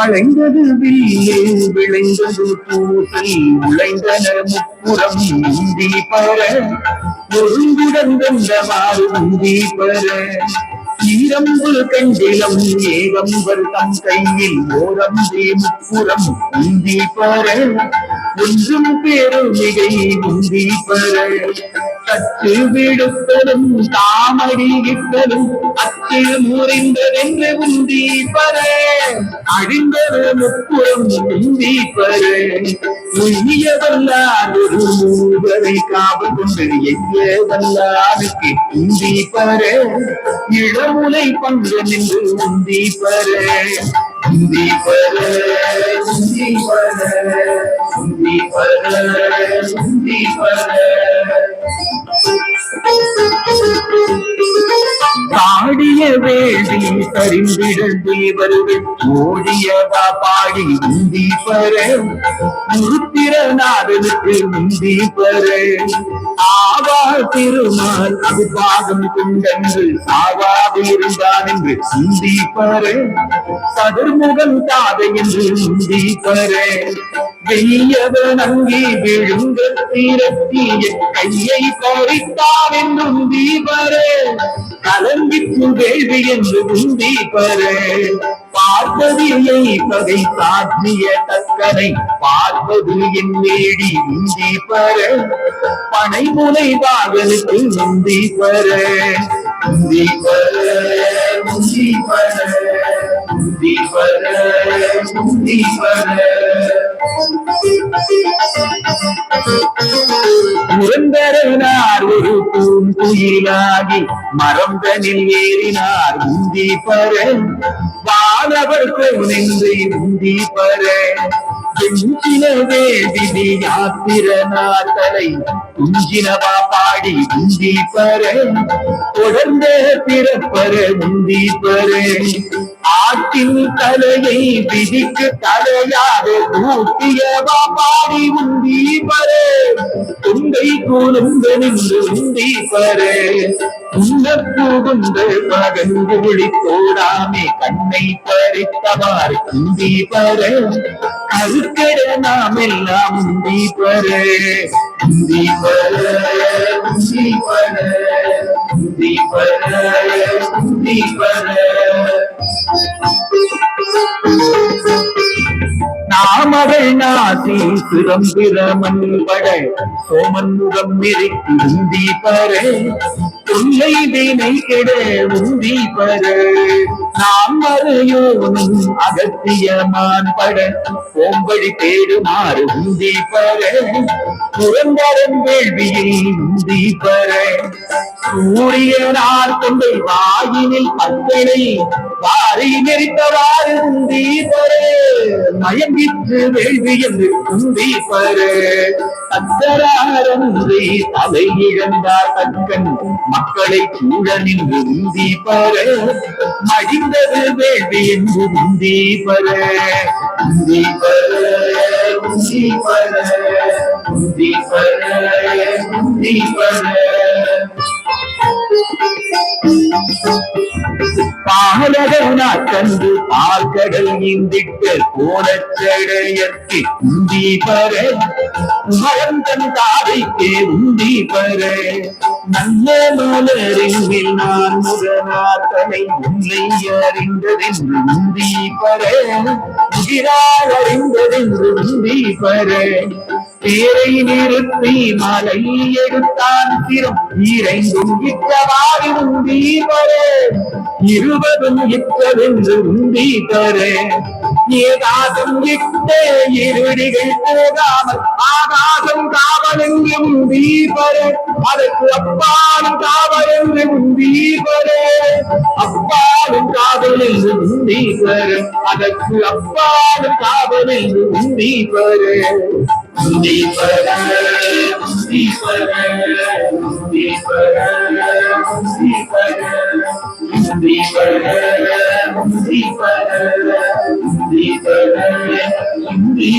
வளைந்தது வில்லு விளைந்தது பூசல் உழைந்தன முப்புறம் உந்தி பர ஒருங்குடன் வென்றவாறு உந்தி பெற ஈரம்பு கண்டிலம் ஏகம்பர் தம் கையில் ஓரம்பே முப்புறம் உந்தி பெற ஒன்றும் பெருமிகை உந்தி பெற கட்டு விடுத்தலும் தாமடிகிட்டலும் அத்தில் முறிந்ததென்று உந்தீப்பரே. அழிந்தது முப்புறம் உந்தீப்பரே. உய்யவல்லாதொரு மூவரை காவல் கொண்டு எய்யவல்லாதுக்கு உந்தீப்பரே. இளமுலை பங்கு நின்று உந்தீப்பரே. உந்தீப்பரே உந்தீப்பரே உந்தீப்பரே உந்தீப்பரே. baby. உந்தி சரிந்திட தேவர்கள் ஓடியதா பாடி உந்தி பெற முருத்திரநாதனுக்கு உந்தி பெற ஆவா திருமால் அது பாகம் கொண்டென்று ஆவாது இருந்தான் என்று உந்தி பெற சதுர்முகன் தாதை என்று உந்தி பெற வெய்யவன் அங்கே விழுங்க தீரத்திய கையை பறித்தான் என்றும் தீபரே பெற வேள்வி என்று சுருந்தி பரு பார்ப்பதில்லை பகை சாற்றிய தக்கனை பார்ப்பது என் வேடி உந்தி பரு பனை முனை பாகனுக்கு உந்தி பரு உந்தி பரு உந்தி பரு உந்தி பரு உந்தி பரு புரந்தரனார் ஒரு பூங்குயிலாகி மரந்தனில் ஏறினார் உந்தி பர வானவர் நின்று உந்தி பர செஞ்சினவே விதி யாத்திரனார் தலை பாடி உந்தி பர தொடர்ந்த பிறப்பர உந்தி பர ஆட்டின் தலையை விதிக்கு தலையாக கூட்டியவா பாடி உந்தி பரே துண்டை கூலுங்க நின்று உந்தி பரே உண்ண புகுந்த மகன் ஒளி போடாமே கண்ணை பறித்தவாறு உந்தி பரே அதுக்கட நாம் எல்லாம் முந்தி பரு முந்தி பரு மாமகள் நாசி சிறம்பிரமன் படை. சோமன் முகம் நெருக்கி உந்தி பர. தொல்லை வினை கெட உந்தி பர. நாம் மறையோனும் அகத்தியமான் பட. ஓம்படி தேடுமாறு உந்தி பர. புரந்தரன் வேள்வியை உந்தி பர. சூரியனார் கொண்டை வாயினில் பத்தனை. வாரி நெறித்தவாறு உந்தி பர. மயங்கிற்று வேள்வி என்று உந்தி பர. அத்தராரன்றி தலை இழந்தார் தக்கன் மக்களை சூழ நின்று உந்தி பர. மடிந்தது வேள்வி என்று உந்தி பர. உந்தி பர உந்தி பர. உந்தி பர உந்தி பர. பாலகனா கண்டு பார்க்கடல் நீந்திட்டு கோலச்சடையற்கு உந்தி பர. உமரந்தன் தாரைக்கே உந்தி பர. நல்ல மலரில் நான் முரணாத்தனை உன்னை அறிந்ததென்று உந்தி பர. உயிரால் அறிந்ததென்று உந்தி பர. தேரை நிறுத்தி மலை எடுத்தான் திறம் இறைந்தும் இச்சவாறு உந்தி வரே இருபதும் இச்சவென்று உந்தி தரே ஏதாசம் இட்டே இருடிகள் போகாமல் ஆகாசம் காவலென்று உந்தி வரே அதற்கு அப்பாலும் காவலென்று உந்தி அப்பாலும் காதலில் என்று உந்தி பர அதற்கு அப்பாலும் காதலில் உந்தி பர உந்தி பர உந்தி உந்தி உந்தி உந்தி உந்தி உந்தி உந்தி